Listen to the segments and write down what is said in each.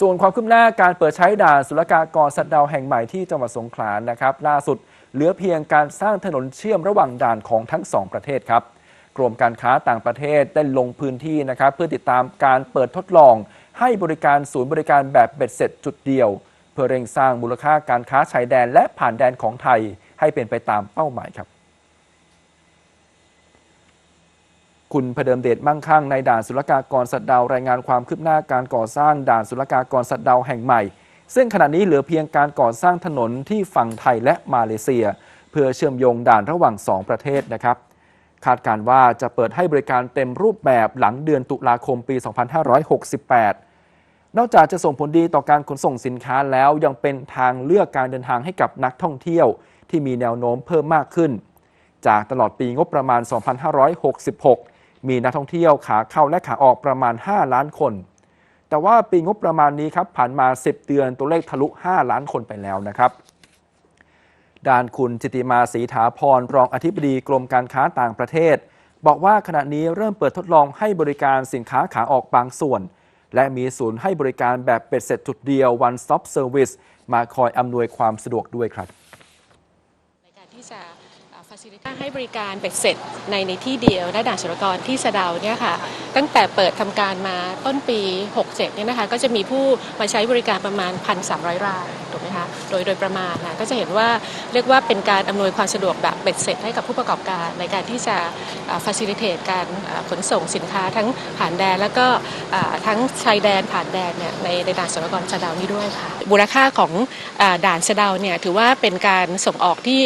ส่วนความคืบหน้าการเปิดใช้ด่านศุลกากรสัตว์ดาวแห่งใหม่ที่จังหวัดสงขลานะครับล่าสุดเหลือเพียงการสร้างถนนเชื่อมระหว่างด่านของทั้งสองประเทศครับกรมการค้าต่างประเทศได้ลงพื้นที่นะครับเพื่อติดตามการเปิดทดลอง ให้บริการศูนย์บริการแบบเบ็ดเสร็จจุดเดียว เพื่อเร่งสร้างมูลค่าการค้าชายแดนและผ่านแดนของไทย ให้เป็นไปตามเป้าหมายครับ คุณพเดิมเดชมั่งคั่งในด่านศุลกากรสัตดาวรายงานความคืบหน้าการก่อสร้างด่านศุลกากรสัตดาวแห่งใหม่ ซึ่งขณะนี้เหลือเพียงการก่อสร้างถนนที่ฝั่งไทยและมาเลเซีย เพื่อเชื่อมโยงด่านระหว่าง 2 ประเทศนะครับ คาดการว่าจะเปิดให้บริการเต็มรูปแบบหลังเดือนตุลาคมปี 2568 นอกจากจะส่งผลดีต่อการขนส่งสินค้าแล้วยังเป็นทางเลือกการเดินทางให้กับนักท่องเที่ยว ที่มีแนวโน้มเพิ่มมากขึ้น จากตลอดปีงบประมาณ 2566 มีนักท่องเที่ยวขาเข้าและขาออกประมาณ 5 ล้านคน แต่ว่าปีงบประมาณนี้ครับผ่านมา 10 เดือนตัวเลขทะลุ 5 ล้านคนไปแล้วนะครับด้านคุณจิติมาศรีถาพรรองอธิบดีกรมการค้าต่างประเทศ บอกว่าขณะนี้เริ่มเปิดทดลองให้บริการสินค้าขาออกบางส่วน และมีศูนย์ให้บริการแบบเป็ดเสร็จจุดเดียว one stop service มาคอยอำนวยความสะดวกด้วยครับ ในการที่จะฟ a ซิลิตี้ ให้บริการเบ็ดเสร็จในในที่เดียวและด่านศุลกรที่สะเดาเนี่ยค่ะตั้งแต่เปิดทำการมาต้นปี 67เนี่ยนะคะก็จะมีผู้มาใช้บริการประมาณ 1,300 รายถูกไหมคะโดยโดยประมาณนะก็จะเห็นว่าเรียกว่าเป็นการอำนวยความสะดวกแบบเบ็ดเสร็จให้กับผู้ประกอบการ ในการที่จะฟ a ซิลิเ e การขนส่งสินค้าทั้งผ่านแดน แล้วก็ทั้งชายแดนผ่านแดนเนี่ยในในด่านศุลกรสะเดานี้ด้วยค่ะมูลค่าของอด่านสะเดาเนี่ยถือว่าเป็นการส่งออกที่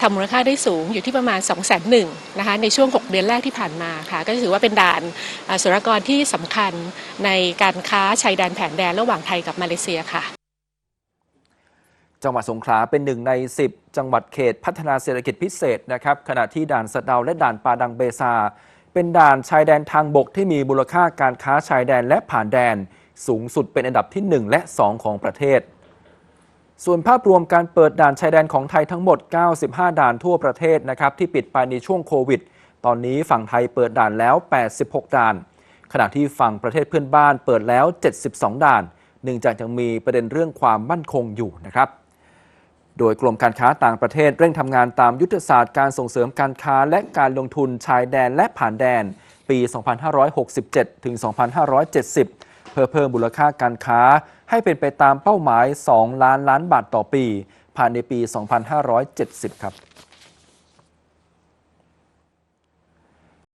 ทำมูลค่าได้สูงอยู่ที่ประมาณ 2 0 0 0 0 0นะคะในช่วง 6 เดือนแรกที่ผ่านมาค่ะ ก็ถือว่าเป็นด่านอ่าศุลกรที่สำคัญในการค้าชายแดนแผนแดนระหว่างไทยกับมาเลเซียค่ะ จังหวัดสงขลาเป็นหนึ่งใน 10 จังหวัดเขตพัฒนาเศรษฐกิจพิเศษนะครับขณะที่ด่านสะเดาและด่านปาดังเบซา เป็นด่านชายแดนทางบกที่มีมูลค่าการค้าชายแดนและผ่านแดน สูงสุดเป็นอันดับที่ 1 และ 2 ของประเทศ ส่วนภาพรวมการเปิดด่านชายแดนของไทยทั้งหมด 95 ด่านทั่วประเทศนะครับที่ปิดไปในช่วงโควิด ตอนนี้ฝั่งไทยเปิดด่านแล้ว 86 ด่าน ขณะที่ฝั่งประเทศเพื่อนบ้านเปิดแล้ว 72 ด่าน เนื่องจากยังมีประเด็นเรื่องความมั่นคงอยู่นะครับ โดยกรมการค้าต่างประเทศเร่งทำงานตามยุทธศาสตร์การส่งเสริมการค้าและการลงทุนชายแดนและผ่านแดน ปี 2567 ถึง 2570 เพื่อเพิ่มมูลค่าการค้า ให้เป็นไปตามเป้าหมาย 2 ล้านล้านบาทต่อปี ภายในปี 2570 ครับ